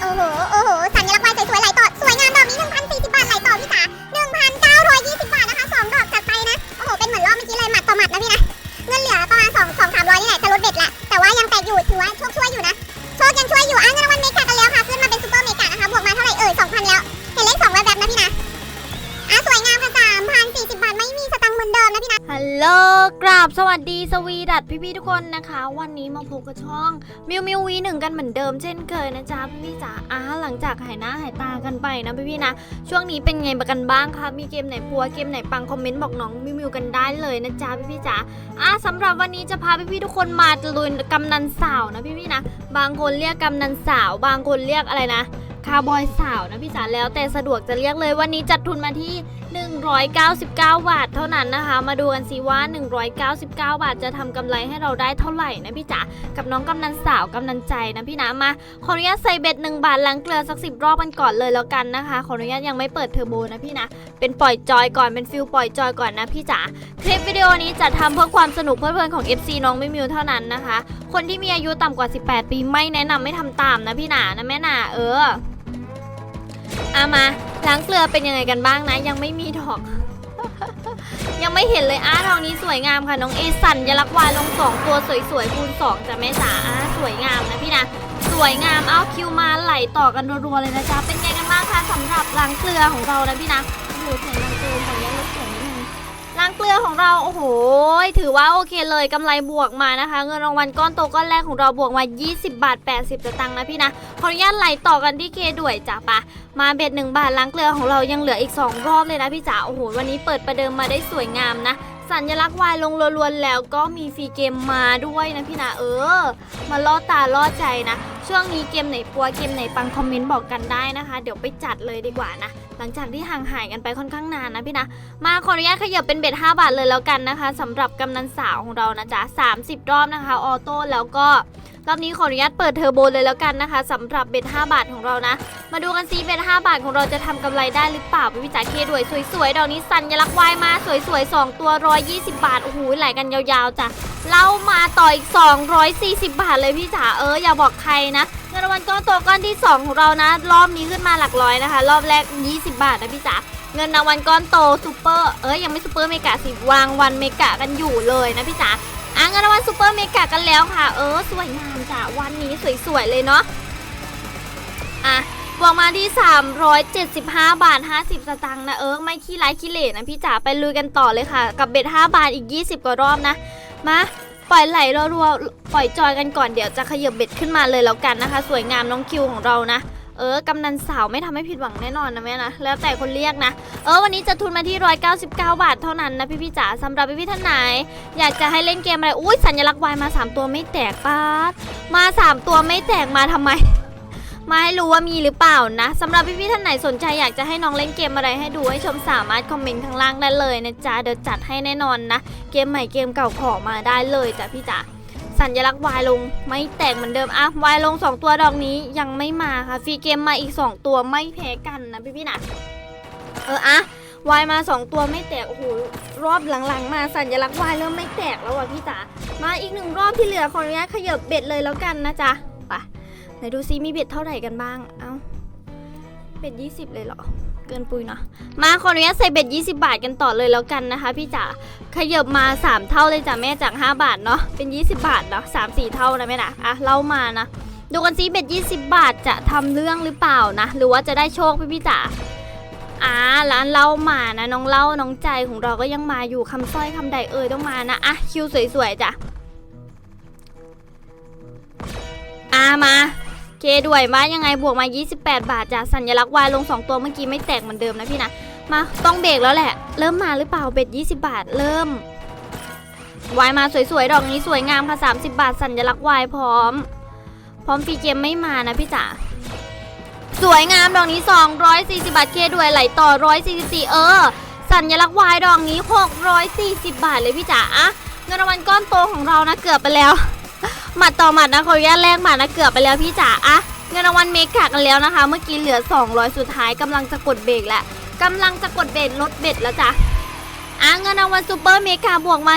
โอ้โห โอ้โห สัญลักษณ์วายสวยๆไหลต่อ สวยงามดอกนี้1,040บาทไหลต่อพี่จ๋า1,920 บาทนะคะสองดอกจัดไปนะ โอ้โห เป็นเหมือนรอบเมื่อกี้เลยหมัดต่อหมัดนะพี่นะ เงินเหลือประมาณ2 2 300นี่แหละจะลดเบ็ดแหละ แต่ว่ายังแตกอยู่ถือว่าโชคช่วยอยู่นะ โชคยังช่วยอยู่อะเงินรางวัลเมกะกันแล้วค่ะขึ้นมาเป็นซูเปอร์เมกะนะคะบวกมาเท่าไหร่เอ่ย2,000แล้ว เห็นเลข2แวบๆนะพี่นะอะสวยงามค่ะ3,040บาทไม่มีสตังค์เหมือนเดิมนะพี่นะ ฮัลโหลกราบสวัส วีดัตพี่ๆทุกคนนะคะ วันนี้มาพบกับช่องมิวมิววีหนึ่งกันเหมือนเดิมเช่นเคยนะจ๊ะพี่จ๋าอ่าหลังจากหายหน้าหายตากันไปนะพี่ๆนะ ช่วงนี้เป็นไงกันบ้างคะมีเกมไหนปัวเกมไหนปังคอมเมนต์บอกน้องมิวมิวกันได้เลยนะจ๊ะพี่ๆจ๋าอ่าสำหรับวันนี้จะพาพี่ๆทุกคนมาตะลุยกำนันสาวนะพี่ๆนะ บางคนเรียกกำนันสาว บางคนเรียกอะไรนะ คาร์บอยสาวนะพี่จ๋าแล้วแต่สะดวกจะเรียกเลยวันนี้จัดทุนมาที่ 199 บาท เท่านั้นนะคะ มาดูกันสิว่า 199 บาทจะทำกำไรให้เราได้เท่าไหร่นะพี่จ๋ากับน้องกำนันสาวกำนันใจนะพี่นะมาขออนุญาตใส่เบ็ด1บาทล้างเกลือสักสิรอบกันก่อนเลยแล้วกันนะคะขออนุญาตยังไม่เปิดเทอร์โบนะพี่นะเป็นปล่อยจอยก่อนเป็นฟิลปล่อยจอยก่อนนะพี่จ๋าคลิปวิดีโอนี้จะทำเพื่อความสนุกเพลิดเพลินของ FC น้องไม่มิวเท่านั้นนะคะ คนที่มีอายุต่ำกว่า 18 ปีไม่แนะนำไม่ทำตามนะพี่หนานะแม่หนาเออ อามาล้างเกลือเป็นยังไงกันบ้างนะ ยังไม่มีดอก ยังไม่เห็นเลยอ้าทองนี้สวยงามค่ะน้องเอสันยลักวายลงสองตัวสวยๆคูณสองจ้ะแม่จ๋าอ้าสวยงามนะพี่นะสวยงามเอาคิวมาไหลต่อกันรัวๆเลยนะจ๊ะเป็นไงกันบ้างคะสำหรับล้างเกลือของเรานะพี่นะโอ้โหเสียงล้างเกลือของยังลดเสียงนิดนึงล้างเกลือของเราโอ้โห ถือว่าโอเคเลยกำไรบวกมานะคะ เงินรางวัลก้อนโตก้อนแรกของเราบวกมา 20 บาท 80สตังค์นะพี่นะขออนุญาตไหลต่อกันที่เคด่วยจ้ะปะมาเบ็ดหนึ่งบาทล้างเกลือของเรายังเหลืออีก 2 รอบเลยนะพี่จ๋าโอ้โหวันนี้เปิดประเดิมมาได้สวยงามนะ สัญลักษณ์วายลงล้วนๆแล้วก็มีฟรีเกมมาด้วยนะพี่นะเออ มาล่อตาล่อใจนะ ช่วงนี้เกมไหนปัวเกมไหนปังคอมเมนต์บอกกันได้นะคะ เดี๋ยวไปจัดเลยดีกว่านะ หลังจากที่ห่างหายกันไปค่อนข้างนานนะพี่นะ มาขออนุญาตขยับเป็นเบ็ด5บาทเลยแล้วกันนะคะสำหรับกำนันสาวของเรานะจ๊ะ30 รอบนะคะออโต้แล้วก็ รอบนี้ขออนุญาตเปิดเทอร์โบเลยแล้วกันนะคะสำหรับเบ็ด5บาทของเรานะ มาดูกันซิเบ็ด5บาทของเราจะทำกำไรได้หรือเปล่าพี่จ๋าเคด้วยสวยๆดอกนี้สัญลักษณ์วายมาสวยๆ2ตัว 120 บาทโอ้โหไหลกันยาวๆจ้ะเล่ามาต่ออีก 240 บาทเลยพี่จ๋าเอออย่าบอกใครนะเงินรางวัลก้อนโตก้อนที่ 2 ของเรานะ รอบนี้ขึ้นมาหลักร้อยนะคะ รอบแรก 20 บาทนะพี่จ๋าเงินรางวัลก้อนโตซูเปอร์เอ้ยยังไม่ซูเปอร์เมกะสิวางวันเมกะกันอยู่เลยนะพี่จ๋า อะเงินรางวัลซูเปอร์เมกะกันแล้วค่ะ เออ สวยงามจ้ะวันนี้สวยๆเลยเนาะอะบวกมาที่ 375 บาท 50 สตางค์นะเออไม่ขี้ไร้ขี้เหร่นะพี่จ๋าไปลุยกันต่อเลยค่ะ กับเบ็ด5บาทอีก 20 กว่ารอบนะ มาปล่อยไหลรัวๆปล่อยจอยกันก่อนเดี๋ยวจะขยับเบ็ดขึ้นมาเลยแล้วกันนะคะ สวยงามน้องคิวของเรานะ เออกำนันสาวไม่ทำให้ผิดหวังแน่นอนนะแม่นะแล้วแต่คนเรียกนะ เออวันนี้จะทุนมาที่ 199 บาทเท่านั้นนะพี่พี่จ๋าสำหรับพี่พี่ท่านไหน อยากจะให้เล่นเกมอะไรอุ้ยสัญลักษณ์วายมา 3 ตัวไม่แตกป้ามา 3 ตัวไม่แตกมาทำไมมาให้รู้ว่ามีหรือเปล่านะสำหรับพี่ๆท่านไหนสนใจอยากจะให้น้องเล่นเกมอะไรให้ดูให้ชมสามารถคอมเมนต์ข้างล่างได้เลยนะจ๊ะเดี๋ยวจัดให้แน่นอนนะ เกมใหม่เกมเก่าขอมาได้เลยจ้ะพี่จ๋า สัญลักษณ์วายลงไม่แตกเหมือนเดิมอะวายลง 2 ตัวดอกนี้ยังไม่มาค่ะฟรีเกมมาอีก 2 ตัวไม่แพ้กันนะพี่ๆนะเอออะวายมา 2 ตัวไม่แตกโอ้โหรอบหลังๆ มาสัญลักษณ์วายเริ่มไม่แตกแล้วว่ะพี่จ๋ามาอีกหนึ่งรอบที่เหลือขออนุญาตขยับเบ็ดเลยแล้วกันนะจ๊ะไปไหนดูซิมีเบ็ดเท่าไหร่กันบ้าง เอ้าเบ็ด20 เลยเหรอ เกินปุยเนาะมาขออนุญาตใส่เบ็ด20 บาทกันต่อเลยแล้วกันนะคะ พี่จ๋าขยับมา 3 เท่าเลยจ้ะแม่จาก 5 บาทเนาะเป็น 20 บาทเนาะ3 4เท่านะแม่นะอะเล่ามานะดูกันซิเบ็ด20 บาทจะทำเรื่องหรือเปล่านะ หรือว่าจะได้โชคพี่พี่จ๋าอ่าร้านเล่ามานะน้องเล่าน้องใจของเราก็ยังมาอยู่คำสร้อยคำใดเอ่ยต้องมานะอะคิวสวยๆจ้ะอ่ามา เคด้วยว่ายังไงบวกมา 28 บาทจากสัญลักษณ์วายลง 2 ตัวเมื่อกี้ไม่แตกเหมือนเดิมนะพี่นะ มาต้องเบรกแล้วแหละ เริ่มมาหรือเปล่าเบ็ด20 บาท เริ่มวายมาสวยๆ ดอกนี้สวยงามค่ะ 30 บาท สัญลักษณ์วายพร้อม พร้อมฟรีเกมไม่มานะพี่จ๋าสวยงามดอกนี้ 240 บาทเคด้วยไหลต่อ 144 เออ สัญลักษณ์วายดอกนี้ 640 บาทเลยพี่จ๋าอะเงินรางวัลก้อนโตของเรานะเกือบไปแล้ว หมัดต่อหมัดนะขออนุญาตแลกหมัดนะเกือบไปแล้วพี่จ๋าอะเงินรางวัลเมกะกันแล้วนะคะ เมื่อกี้เหลือ 200 สุดท้ายกำลังจะกดเบรกแล้วกำลังจะกดเบรกลดเบ็ดแล้วจ้ะอะเงินรางวัลซูเปอร์เมกาบวกมา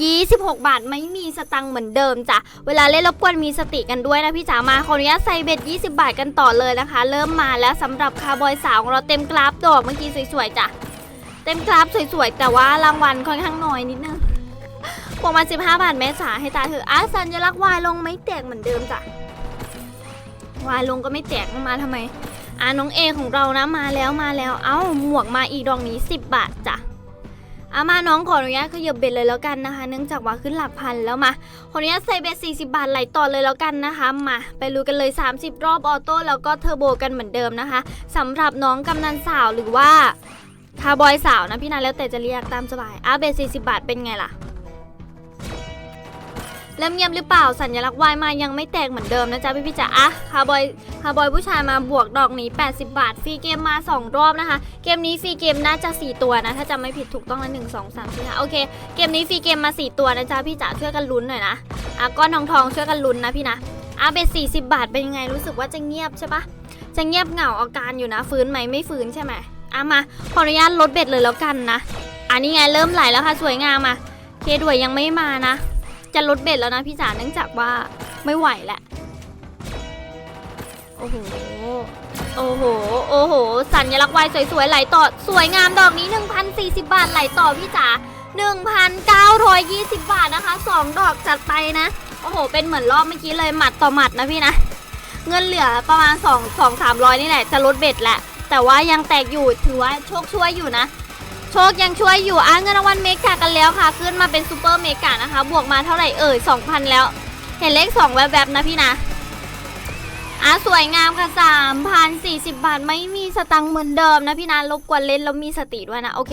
1,026 บาท ไม่มีสตังค์เหมือนเดิมจ้ะ เวลาเล่นรบกวนมีสติกันด้วยนะพี่จ๋ามาขออนุญาตใส่เบ็ด 20 บาทกันต่อเลยนะคะ เริ่มมาแล้วสำหรับคาร์บอยสาวของเราเต็มกราฟดอกเมื่อกี้สวยๆจ้ะ เต็มกราฟสวยๆ แต่ว่ารางวัลค่อนข้างน้อยนิดนึง บวกมา15 บาทแม่จ๋าให้ตาเถอะอะสัญลักษณ์วายลงไม่แตกเหมือนเดิมจ้ะวายลงก็ไม่แตกมันมาทำไมอะน้องเอของเรานะมาแล้วมาแล้ว เอ้าหมวกมาอีกดอกนี้ 10 บาทจ้ะอามาน้องขออนุญาตขยับเบ็ดเลยแล้วกันนะคะ เนื่องจากว่าขึ้นหลักพันแล้วมาขออนุญาตใส่เบ็ด40 บาทไหลต่อเลยแล้วกันนะคะ มา ไปรู้กันเลย 30 รอบออโต้แล้วก็เทอร์โบกันเหมือนเดิมนะคะสำหรับน้องกำนันสาวหรือว่าคาร์บอยสาวนะพี่นาแล้วแต่จะเรียกตามสบายอะเบ็ด40 บาทเป็นไงล่ะ เริ่มเงียบหรือเปล่าสัญลักษณ์วายมายังไม่แตกเหมือนเดิมนะจ๊ะพี่พี่จ๋าอะคาร์บอยคาร์บอยผู้ชายมาบวกดอกนี้ 80 บาทฟรีเกมมา 2 รอบนะคะ เกมนี้ฟรีเกมน่าจะ 4 ตัวนะ ถ้าจำไม่ผิดถูกต้องละหนึ่งสองสามสี่ห้าโอเค เกมนี้ฟรีเกมมา 4 ตัวนะจ๊ะพี่จ๋าช่วยกันลุ้นหน่อยนะอะก้อนทองทองช่วยกันลุ้นนะพี่นะอะเบ็ด40 บาทเป็นยังไงรู้สึกว่าจะเงียบใช่ปะจะเงียบเหงาอาการอยู่นะ ฟื้นไหมไม่ฟื้นใช่ไหมอะมาขออนุญาตลดเบ็ดเลยแล้วกันนะอันนี้ไงเริ่มไหลแล้วค่ะสวยงามมาเคด้วยยังไม่มานะ จะลดเบ็ดแล้วนะพี่จ๋าเนื่องจากว่าไม่ไหวแหละโอ้โห โอ้โห โอ้โห สัญลักษณ์วายสวยๆ ไหลต่อ สวยงามดอกนี้ 1,040 บาท ไหลต่อพี่จ๋า1,920 บาทนะคะ 2 ดอกจัดไปนะ โอ้โห เป็นเหมือนรอบเมื่อกี้เลยหมัดต่อหมัดนะพี่นะ เงินเหลือประมาณ 2 2 300 นี่แหละ จะลดเบ็ดแหละ แต่ว่ายังแตกอยู่ ถือว่าโชคช่วยอยู่นะ โชคยังช่วยอยู่อะเงินรางวัลเมกากันแล้วค่ะ ขึ้นมาเป็นซูเปอร์เมกานะคะ บวกมาเท่าไหร่เอ่ย2,000 แล้ว เห็นเลข 2 แวบๆนะพี่นะ อะสวยงามค่ะ3,040บาทไม่มีสตังค์เหมือนเดิมนะพี่นะรบกวนเล่นแล้วมีสติด้วยนะ โอเค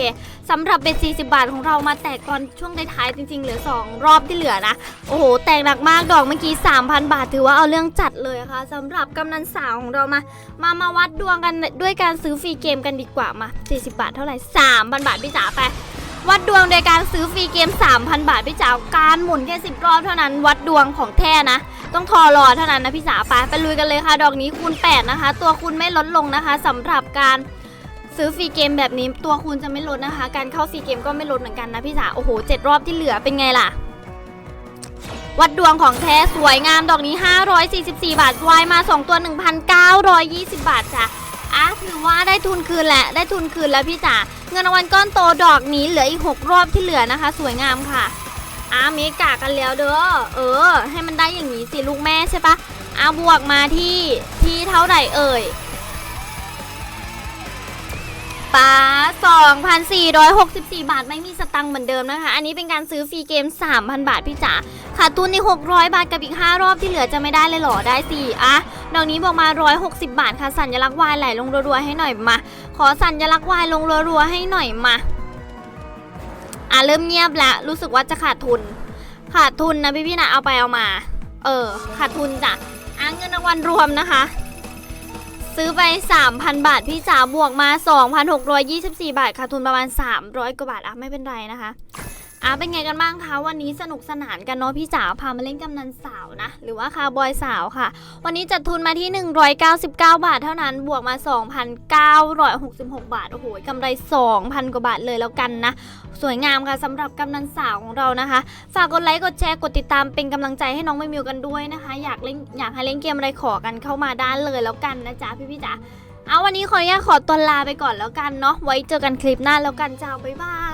สำหรับเบ็ด40บาทของเรามาแตกตอนช่วงท้ายๆจริง ๆ เหลือ2รอบที่เหลือนะ โอ้โห แตกหนักมากดอกเมื่อกี้3,000บาทถือว่าเอาเรื่องจัดเลยค่ะสำหรับกำนันสาวของเรามา มามาวัดดวงกันด้วยการซื้อฟรีเกมกันดีกว่ามา40บาทเท่าไหร่3,000บาทพี่จ๋าไป วัดดวงโดยการซื้อฟรีเกม 3,000 บาทพี่จ๋าการหมุนแค่10รอบเท่านั้นวัดดวงของแท้นะ ต้องทอรอเท่านั้นนะพี่จ๋าไปไปลุยกันเลยค่ะดอกนี้คูณ8นะคะ ตัวคูณไม่ลดลงนะคะสำหรับการซื้อฟรีเกมแบบนี้ตัวคูณจะไม่ลดนะคะ การเข้าฟรีเกมก็ไม่ลดเหมือนกันนะพี่จ๋าโอ้โหเจ็ดรอบที่เหลือเป็นไงล่ะ วัดดวงของแท้สวยงามดอกนี้ 544 บาทวายมา 2 ตัว 1,920 บาทจ้ะ อะถือว่าได้ทุนคืนแหละได้ทุนคืนแล้วพี่จ๋าเงินรางวัลก้อนโตดอกนี้เหลืออีก 6 รอบที่เหลือนะคะ สวยงามค่ะอะเมกากันแล้วเด้อเออ ให้มันได้อย่างนี้สิลูกแม่ใช่ปะอะบวกมาที่ที่เท่าไหร่เอ่ย ป้า 2,464 บาทไม่มีสตังค์เหมือนเดิมนะคะ อันนี้เป็นการซื้อฟรีเกม 3,000 บาทพี่จ๋าขาดทุนใน 600 บาทกับอีก 5 รอบที่เหลือจะไม่ได้เลยหรอ ได้สิอะดอกนี้บอกมา 160 บาทค่ะ สัญลักษณ์วายไหลลงรัวๆให้หน่อยมา ขอสัญลักษณ์วายลงรัวๆให้หน่อยมา อะเริ่มเงียบล้วรู้สึกว่าจะขาดทุน ขาดทุนนะพี่พี่ๆนะเอาไปเอามา เออ ขาดทุนจ้ะอะเงินรางวัลรวมนะคะ ซื้อไป 3,000 บาท พี่จ๋าบวกมา 2,624 บาทขาดทุนประมาณ 300 กว่าบาทอะไม่เป็นไรนะคะ อะเป็นไงกันบ้างคะวันนี้สนุกสนานกันเนาะพี่จ๋าพามาเล่นกำนันสาวนะ หรือว่าคาร์บอยสาวค่ะ วันนี้จัดทุนมาที่ 199 บาทเท่านั้นบวกมา 2,966 บาท โอ้โหกำไร 2,000 กว่าบาทเลยแล้วกันนะ สวยงามค่ะสำหรับกำนันสาวของเรานะคะ ฝากกดไลค์กดแชร์กดติดตามเป็นกำลังใจให้น้องไม่มิวกันด้วยนะคะ อยากเล่นอยากให้เล่นเกมอะไรขอกันเข้ามาด้านเลยแล้วกันนะจ๊ะพี่พี่ๆจ๋าเอาวันนี้ขออนุญาตขอตัวลาไปก่อนแล้วกันเนาะไว้เจอกันคลิปหน้าแล้วกันจ้าบ๊ายบาย